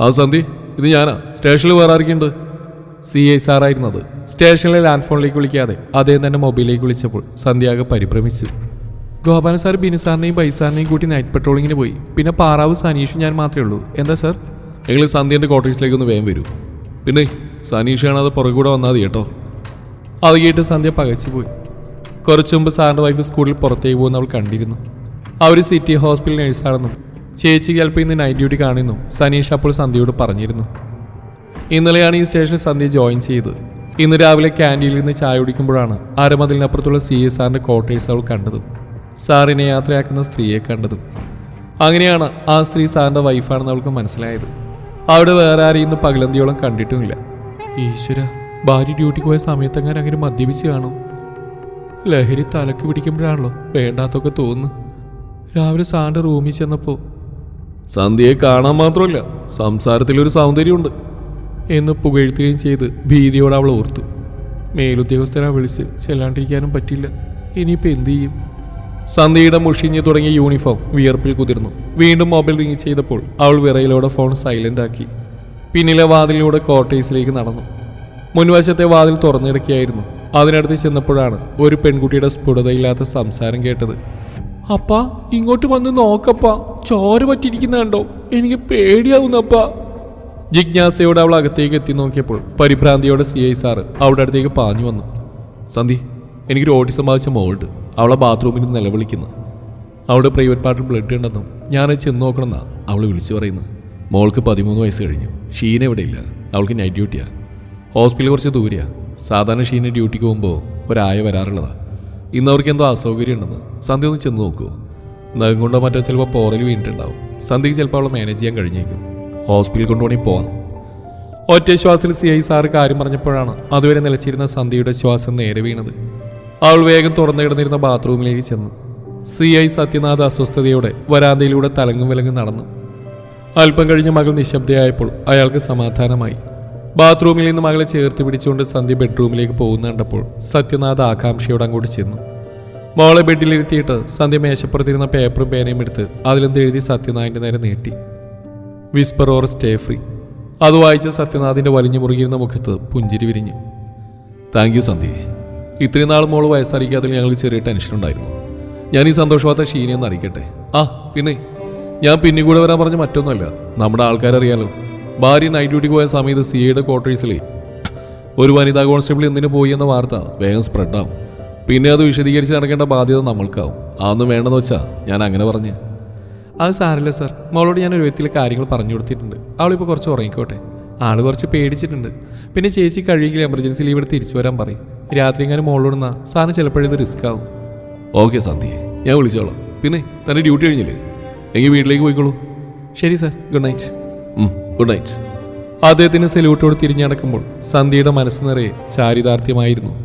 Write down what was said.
ആ സന്ധി ഇത് ഞാനാ. സ്റ്റേഷനിൽ വേറെ ആർക്കുണ്ട് സി ഐ അത് സ്റ്റേഷനിലെ ലാൻഡ് ഫോണിലേക്ക് വിളിക്കാതെ അദ്ദേഹം തന്നെ മൊബൈലിലേക്ക് വിളിച്ചപ്പോൾ സന്ധ്യാകെ പരിഭ്രമിച്ചു. ഗോപാലൻ സാർ ബിനു സാറിനെയും ബൈസാറിനെയും കൂട്ടി നൈറ്റ് പെട്രോളിങ്ങിന് പോയി. പിന്നെ പാറാവ് സനീഷും ഞാൻ മാത്രമേ ഉള്ളൂ. എന്താ സാർ? നിങ്ങൾ സന്ധ്യന്റെ ക്വാർട്ടേഴ്സിലേക്ക് ഒന്ന് വേഗം വരൂ. പിന്നെ സനീഷ് കാണാതെ പുറകെ കൂടെ വന്നാൽ മതി കേട്ടോ. അത് കേട്ട് സന്ധ്യ പകച്ചു പോയി. കുറച്ചു മുമ്പ് സാറിന്റെ വൈഫ് സ്കൂളിൽ പുറത്തേക്ക് പോകുന്ന അവൾ കണ്ടിരുന്നു. അവർ സിറ്റി ഹോസ്പിറ്റൽ നഴ്സാണെന്നും ചേച്ചി ചിലപ്പോൾ ഇന്ന് നൈറ്റ് ഡ്യൂട്ടി കാണുന്നു. സനീഷ് അപ്പോൾ സന്ധ്യയോട് പറഞ്ഞിരുന്നു. ഇന്നലെയാണ് ഈ സ്റ്റേഷനിൽ സന്ധ്യ ജോയിൻ ചെയ്തത് ഇന്ന് രാവിലെ ക്യാന്റീനിൽ നിന്ന് ചായ കുടിക്കുമ്പോഴാണ് അരമതിലിനപ്പുറത്തുള്ള സി എസ് ആറിന്റെ ക്വാർട്ടേഴ്സ് അവൾ കണ്ടതും. സാറിനെ യാത്രയാക്കുന്ന സ്ത്രീയെ കണ്ടതും. അങ്ങനെയാണ് ആ സ്ത്രീ സാറിന്റെ വൈഫാണെന്ന് അവൾക്ക് മനസ്സിലായത്. അവിടെ വേറെ ആരെയും ഇന്ന് പകലന്തിയോളം കണ്ടിട്ടുമില്ല. ഈശ്വര ഭാര്യ ഡ്യൂട്ടിക്ക് പോയ സമയത്തെങ്ങനെ അങ്ങനെ മദ്യപിച്ച് കാണും? ലഹരി തലക്ക് പിടിക്കുമ്പോഴാണല്ലോ വേണ്ടാത്തൊക്കെ തോന്നുന്നു. രാവിലെ സാറിന്റെ റൂമിൽ ചെന്നപ്പോൾ സന്ധ്യയെ കാണാൻ മാത്രമല്ല സംസാരത്തിലൊരു സൗന്ദര്യമുണ്ട് എന്ന് പുകഴ്ത്തുകയും ചെയ്ത് ഭീതിയോടെ അവൾ ഓർത്തു. മേലുദ്യോഗസ്ഥരെ വിളിച്ച് ചെല്ലാണ്ടിരിക്കാനും പറ്റില്ല. ഇനിയിപ്പോൾ എന്തു ചെയ്യും? സന്ധ്യയുടെ മുഷിഞ്ഞു തുടങ്ങിയ യൂണിഫോം വിയർപ്പിൽ കുതിർന്നു. വീണ്ടും മൊബൈൽ റിങ് ചെയ്തപ്പോൾ അവൾ വിറയിലൂടെ ഫോൺ സൈലന്റ് ആക്കി. പിന്നിലെ വാതിലിലൂടെ ക്വാർട്ടേഴ്സിലേക്ക് നടന്നു. മുൻവശത്തെ വാതിൽ തുറന്നിടക്കിയായിരുന്നു അതിനടുത്ത് ചെന്നപ്പോഴാണ് ഒരു പെൺകുട്ടിയുടെ സ്ഫുടതയില്ലാത്ത സംസാരം കേട്ടത്. അപ്പാ ഇങ്ങോട്ട് വന്ന് നോക്കപ്പ. ചോര പറ്റിയിരിക്കുന്ന കണ്ടോ? എനിക്ക് പേടിയാവുന്നപ്പ ജിജ്ഞാസയോടെ അവൾ അകത്തേക്ക് എത്തി നോക്കിയപ്പോൾ പരിഭ്രാന്തിയോടെ സി ഐ സാറ് അവളുടെ അടുത്തേക്ക് പാഞ്ഞു വന്നു. സന്ധി എനിക്കൊരു ഓട്ടിസം ബാധിച്ച മോൾഡ് അവളെ ബാത്റൂമിൽ നിന്ന് നിലവിളിക്കുന്നു. അവളുടെ പ്രൈവറ്റ് പാർട്ടിൽ ബ്ലഡ് ഉണ്ടെന്നും ഞാൻ ചെന്ന് നോക്കണമെന്നാണ് അവൾ വിളിച്ചു പറയുന്നത്. മോൾക്ക് പതിമൂന്ന് വയസ്സ് കഴിഞ്ഞു. ഷീന ഇവിടെയില്ല. അവൾക്ക് നൈറ്റ് ഡ്യൂട്ടിയാണ് ഹോസ്പിറ്റൽ കുറച്ച് ദൂരെയാണ് സാധാരണ ഷീന ഡ്യൂട്ടിക്ക് പോകുമ്പോൾ ഒരായ വരാറുള്ളതാ. ഇന്ന് അവർക്ക് എന്തോ അസൗകര്യം ഉണ്ടെന്ന് സന്ധ്യ ഒന്ന് ചെന്ന് നോക്കൂ. നഖം കൊണ്ടോ മറ്റോ ചിലപ്പോൾ പോറൽ വീണിട്ടുണ്ടാവും. സന്ധ്യക്ക് ചിലപ്പോൾ അവളെ മാനേജ് ചെയ്യാൻ കഴിഞ്ഞേക്കും. ഹോസ്പിറ്റലിൽ കൊണ്ടുപോയി പോവാം. ഒറ്റ ശ്വാസത്തിൽ സി ഐ സാറ് കാര്യം പറഞ്ഞപ്പോഴാണ് അതുവരെ നിലച്ചിരുന്ന സന്ധ്യയുടെ ശ്വാസം നേരെ വീണത്. അവൾ വേഗം തുറന്നു കിടന്നിരുന്ന ബാത്റൂമിലേക്ക് ചെന്നു. സി ഐ സത്യനാഥ് അസ്വസ്ഥതയോടെ വരാന്തയിലൂടെ തലങ്ങും വിലങ്ങും നടന്നു. അല്പം കഴിഞ്ഞ മകൾ നിശബ്ദയായപ്പോൾ അയാൾക്ക് സമാധാനമായി. ബാത്റൂമിൽ നിന്ന് മകളെ ചേർത്ത് പിടിച്ചുകൊണ്ട് സന്ധ്യ ബെഡ്റൂമിലേക്ക് പോകുന്ന കണ്ടപ്പോൾ സത്യനാഥ് ആകാംക്ഷയോടെ അങ്ങോട്ട് ചെന്നു. മോളെ ബെഡിലിരുത്തിയിട്ട് സന്ധ്യ മേശപ്പുറത്തിരുന്ന പേപ്പറും പേനയും എടുത്ത് അതിലെന്ത് എഴുതി സത്യനാഥിന്റെ നേരെ നീട്ടി. വിസ്പർ ഓർ സ്റ്റേ ഫ്രീ അത് വായിച്ച സത്യനാഥിന്റെ വലിഞ്ഞു മുറുകിയിരുന്ന മുഖത്ത് പുഞ്ചിരി വിരിഞ്ഞു. Thank you Sandhya. ഇത്രയും നാൾ മോൾ വയസ്സറിയിക്കാതിൽ ഞങ്ങൾ ചെറിയ ടെൻഷൻ ഉണ്ടായിരുന്നു. ഞാൻ ഈ സന്തോഷവാർത്ത ഷീനയെന്ന് അറിയിക്കട്ടെ. ആ പിന്നെ. ഞാൻ പിന്നെ കൂടെ വരാൻ പറഞ്ഞ മറ്റൊന്നുമല്ല. നമ്മുടെ ആൾക്കാരറിയാലോ. ഭാര്യ നൈറ്റ് ഡ്യൂട്ടിക്ക് പോയ സമയത്ത് സി ഐയുടെ ക്വാർട്ടേഴ്സിലെ ഒരു വനിതാ കോൺസ്റ്റബിൾ എന്തിനു പോയി എന്ന വാർത്ത വേഗം സ്പ്രെഡാവും പിന്നെ അത് വിശദീകരിച്ച് നടക്കേണ്ട ബാധ്യത നമ്മൾക്കാവും. അതൊന്നും വേണ്ടെന്ന് വെച്ചാ ഞാൻ അങ്ങനെ പറഞ്ഞു. അത് സാറില്ല സാർ മോളോട് ഞാൻ ഒരു വ്യക്തിയിലെ കാര്യങ്ങൾ പറഞ്ഞു കൊടുത്തിട്ടുണ്ട്. അവളിപ്പോൾ കുറച്ച് ഉറങ്ങിക്കോട്ടെ. ആൾ കുറച്ച് പേടിച്ചിട്ടുണ്ട്. പിന്നെ ചേച്ചി കഴിയെങ്കിൽ എമർജൻസി ലീവ് എടുത്ത് തിരിച്ചു വരാൻ പറയും. രാത്രി എങ്ങാനും മോളോടുന്ന സാറിന് ചിലപ്പോഴേ ഇത് റിസ്ക് ആവും. ഓക്കെ സന്ധ്യ ഞാൻ വിളിച്ചോളാം. പിന്നെ തന്റെ ഡ്യൂട്ടി കഴിഞ്ഞില്ലേ? എങ്കിൽ വീട്ടിലേക്ക് പോയിക്കോളൂ. ശരി sir good night good night അദ്ദേഹത്തിന് സെല്യൂട്ടോട് തിരിഞ്ഞടക്കുമ്പോൾ സന്ധ്യയുടെ മനസ്സ് നിറയെ ചാരിതാർത്ഥ്യമായിരുന്നു.